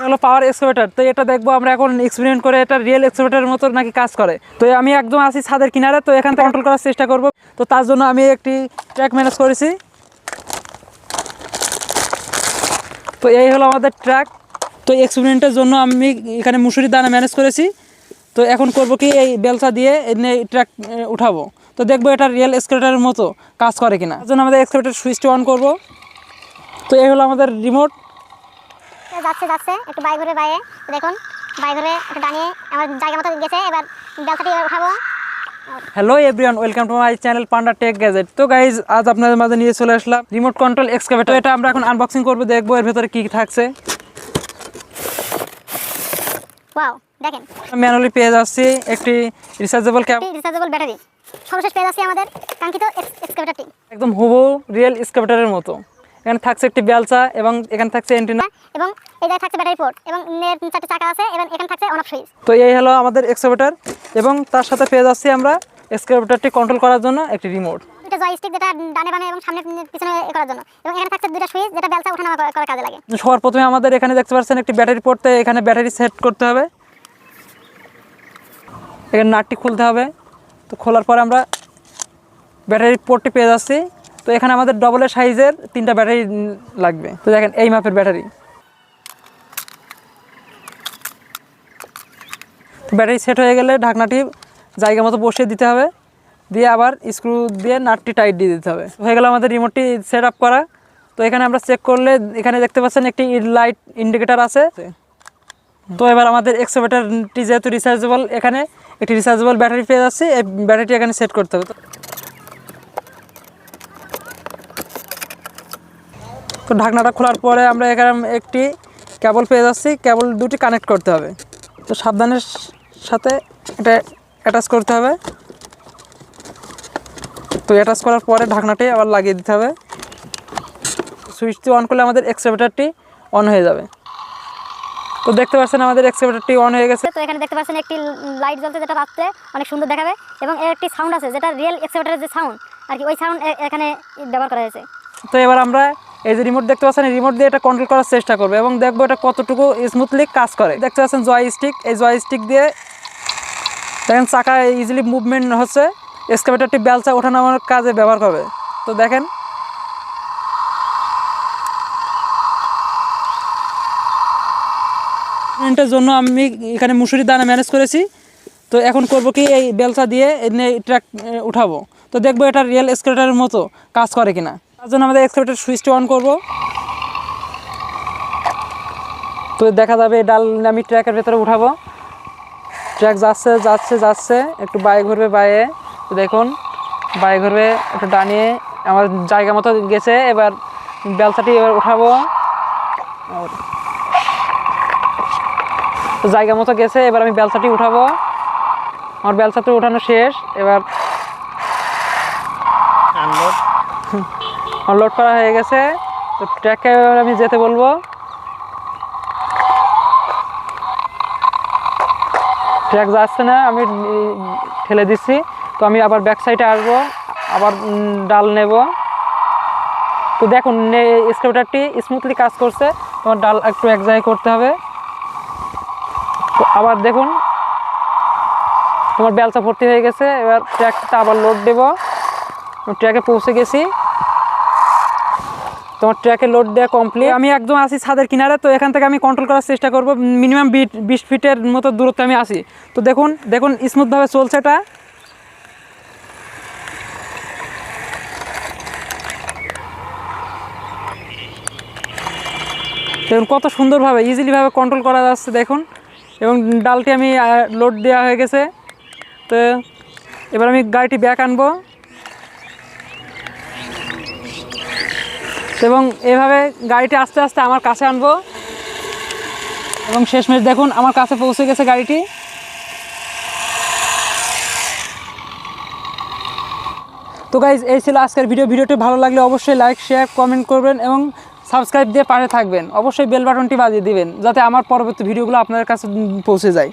হলো পাওয়ার এক্সকাভেটার তো এটা দেখব আমরা এখন এক্সপেরিমেন্ট করে এটা রিয়েল এক্সকাভেটারের মতো নাকি কাজ করে। তো আমি একদম আছি ছাদের কিনারে, তো এখান থেকে কন্ট্রোল করার চেষ্টা করব। তো তার জন্য আমি একটি ট্র্যাক ম্যানেজ করেছি। তো এই হলো আমাদের ট্র্যাক তো এক্সপেরিমেন্টের জন্য আমি এখানে মুসুরি দানা ম্যানেজ করেছি। তো এখন করব কি, এই বেলসা দিয়ে এনে ট্র্যাক উঠাবো। তো দেখব এটা রিয়েল এক্সকাভেটারের মতো কাজ করে কিনা। তার জন্য আমাদের এক্সকাভেটার সুইচটা অন করব। তো এই হলো আমাদের রিমোট যাচ্ছে যাচ্ছে একটু বাই ঘুরে বাইরে। দেখুন বাই ঘুরে একটু দাঁড়িয়ে আমার জায়গা মতো গেছে। এবার এবার উঠাবো। Hello everyone welcome to my channel panda tech gadget তো গাইজ আজ আপনাদের মাঝে নিয়ে চলে আসলাম রিমোট কন্ট্রোল এক্সকাভেটর এটা আমরা এখন আনবক্সিং করব দেখব এর ভেতরে কী থাকছে। ওয়াও দেখেন। ম্যানুয়ালি পেয়ে যাচ্ছি একটি রিচার্জেবল একটি রিচার্জেবল ব্যাটারি সর্বশেষ পেয়ে যাচ্ছি আমাদের কাঙ্ক্ষিত এক্সকাভেটারটি একদম হুবহু রিয়েল এক্সকাভেটরের মতো। এখানে থাকছে একটি বেলচা এবং এখানে থাকছে এন্টিনা এবং এই জায়গায় থাকছে ব্যাটারি পোর্ট এবং এর চারটে চাকা আছে এবং এখানে থাকছে অন অফ সুইচ তো এই হলো আমাদের এক্সকাভেটর এবং তার সাথে পেয়ে যাচ্ছি আমরা এক্সকাভেটরটি কন্ট্রোল করার জন্য একটি রিমোট দুটো জয়স্টিক যেটা ডানে বামে এবং সামনে পিছনে এ করার জন্য এবং এখানে থাকছে দুটো সুইচ যেটা বেলসা ওঠানামা করা- করার কাজে লাগে। সবার প্রথমে আমাদের এখানে দেখতে পাচ্ছেন একটি ব্যাটারি পড়তে এখানে ব্যাটারি সেট করতে হবে। এখানে নাটটি খুলতে হবে। তো খোলার পরে আমরা ব্যাটারি পোর্টটি পেয়ে যাচ্ছি। তো এখানে আমাদের ডবলের সাইজের তিনটা ব্যাটারি লাগবে। তো দেখেন, এই মাপের ব্যাটারি। ব্যাটারি সেট হয়ে গেলে ঢাকনাটি জায়গা মতো বসিয়ে দিতে হবে। দিয়ে আবার স্ক্রু দিয়ে নাটটি টাইট দিয়ে দিতে হবে। হয়ে গেল আমাদের রিমোটটি সেট আপ করা। তো এখানে আমরা চেক করলে এখানে দেখতে পাচ্ছেন একটি লাইট ইন্ডিকেটার আছে। তো এবার আমাদের এক্সোভেটারটি যেহেতু রিচার্জেবল এখানে একটি রিচার্জেবল ব্যাটারি পেয়ে যাচ্ছে। এই ব্যাটারিটি এখানে সেট করতে হবে। তো ঢাকনাটা খোলার পরে আমরা এখানে একটি কেবল পেয়ে যাচ্ছি। কেবল দুটি কানেক্ট করতে হবে। তো সাবধানের সাথে এটা অ্যাটাচ করতে হবে। তো অ্যাটাচ করার পরে ঢাকনাটি আবার লাগিয়ে দিতে হবে। সুইচটি অন করলে আমাদের এক্সকাভেটারটি অন হয়ে যাবে। তো দেখতে পাচ্ছেন আমাদের এক্সকাভেটারটি অন হয়ে গেছে। তো এখানে দেখতে পাচ্ছেন একটি লাইট জ্বলছে যেটা রাত্রে অনেক সুন্দর দেখাবে এবং এর একটি সাউন্ড আছে যেটা রিয়েল এক্সকাভেটারের যে সাউন্ড আর কি ওই সাউন্ড এখানে ব্যবহার করা হয়েছে। তো এবার আমরা এই যে রিমোট দেখতে পাচ্ছেন রিমোট দিয়ে এটা কন্ট্রোল করার চেষ্টা করবে এবং দেখব এটা কতটুকু স্মুথলি কাজ করে। দেখতে পাচ্ছেন জয় স্টিক এই জয় স্টিক দিয়ে দেখেন চাকা ইজিলি মুভমেন্ট হচ্ছে এক্সকাভেটারটি বেলচা ওঠানামার কাজে ব্যবহার করবে। তো দেখেন, এর জন্য আমি এখানে মুসুরি দানা ম্যানেজ করেছি। তো এখন করব কি, এই বেলচা দিয়ে ট্র্যাক উঠাবো। তো দেখব এটা রিয়েল এক্সকাভেটারের মতো কাজ করে কিনা। তার জন্য আমাদের এক্সকাভেটার সুইচটা অন করব। তো দেখা যাবে ডাল আমি ট্র্যাকের ভেতরে উঠাবো। ট্র্যাক যাচ্ছে যাচ্ছে যাচ্ছে, একটু বাই ঘুরবে বাইয়ে তো দেখুন বাই ঘুরবে, একটু ডানিয়ে আমার জায়গা মতো গেছে, এবার বেলচাটি এবার উঠাবো। জায়গা মতো গেছে, এবার আমি বেলচাটি উঠাবো। আমার বেলচাটি উঠানো শেষ, এবার আনলোড করা হয়ে গেছে। তো ট্র্যাককে এবার আমি যেতে বলব। ট্র্যাক যাচ্ছে না, আমি ঠেলে দিচ্ছি। তো আমি আবার ব্যাক সাইডে আসব, আবার ডাল নেব। তো দেখুন স্কেটারটি স্মুথলি কাজ করছে। তোমার ডাল একটু এক জায়গায় করতে হবে। তো আবার দেখুন, তোমার বেলচা ভর্তি হয়ে গেছে। এবার ট্র্যাকটা আবার লোড দেব। ট্র্যাকে পৌঁছে গেছি। তোমার ট্র্যাকে লোড দেওয়া কমপ্লিট আমি একদম আসি ছাদের কিনারে, তো এখান থেকে আমি কন্ট্রোল করার চেষ্টা করব। মিনিমাম বিশ ফিটের মতো দূরত্বে আমি আসি তো দেখুন দেখুন স্মুথভাবে চলছে এটা। দেখুন কত সুন্দরভাবে ইজিলিভাবে কন্ট্রোল করা যাচ্ছে, দেখুন। এবং ডালটি আমি লোড দেওয়া হয়ে গেছে। তো এবার আমি গাড়িটি ব্যাক আনব। এবং এভাবে গাড়িটি আস্তে আস্তে আমার কাছে আনব। এবং শেষমেশ দেখুন, আমার কাছে পৌঁছে গেছে গাড়িটি। তো গাইজ এই ছিল আজকের ভিডিও ভিডিওটি ভালো লাগলে অবশ্যই লাইক শেয়ার কমেন্ট করবেন এবং সাবস্ক্রাইব দিয়ে পাশে থাকবেন। অবশ্যই বেল বাটনটি বাজিয়ে দিবেন, যাতে আমার পরবর্তী ভিডিওগুলো আপনাদের কাছে পৌঁছে যায়।